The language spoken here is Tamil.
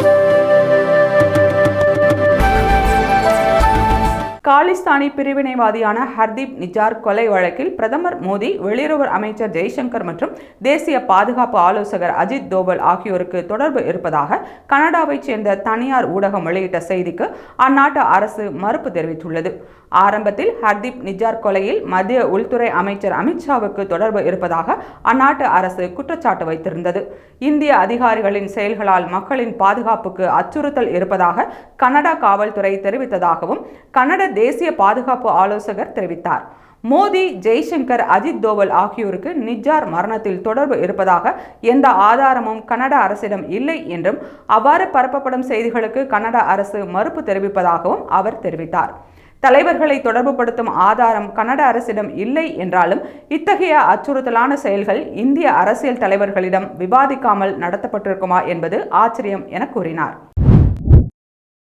Thank you. காலிஸ்தானி பிரிவினைவாதியான ஹர்தீப் நிஜார் கொலை வழக்கில் பிரதமர் மோடி வெளியுறவு அமைச்சர் ஜெய்சங்கர் மற்றும் தேசிய பாதுகாப்பு ஆலோசகர் அஜித் தோவல் ஆகியோருக்கு தொடர்பு இருப்பதாக கனடாவைச் சேர்ந்த தனியார் ஊடகம் வெளியிட்ட செய்திக்கு அந்நாட்டு அரசு மறுப்பு தெரிவித்துள்ளது. ஆரம்பத்தில் ஹர்தீப் நிஜார் கொலையில் மத்திய உள்துறை அமைச்சர் அமித்ஷாவுக்கு தொடர்பு இருப்பதாக அந்நாட்டு அரசு குற்றச்சாட்டு வைத்திருந்தது. இந்திய அதிகாரிகளின் செயல்களால் மக்களின் பாதுகாப்புக்கு அச்சுறுத்தல் இருப்பதாக கனடா காவல்துறை தெரிவித்ததாகவும் கனட தேசிய பாதுகாப்பு ஆலோசகர் தெரிவித்தார். மோடி ஜெய்சங்கர் அஜித் தோவல் ஆகியோருக்கு நிஜார் மரணத்தில் தொடர்பு இருப்பதாக எந்த ஆதாரமும் கனடா அரசிடம் இல்லை என்றும் அவ்வாறு பரப்பப்படும் செய்திகளுக்கு கனடா அரசு மறுப்பு தெரிவிப்பதாகவும் அவர் தெரிவித்தார். தலைவர்களை தொடர்புபடுத்தும் ஆதாரம் கனட அரசிடம் இல்லை என்றாலும் இத்தகைய அச்சுறுத்தலான செயல்கள் இந்திய அரசியல் தலைவர்களிடம் விவாதிக்காமல் நடத்தப்பட்டிருக்குமா என்பது ஆச்சரியம் என கூறினார்.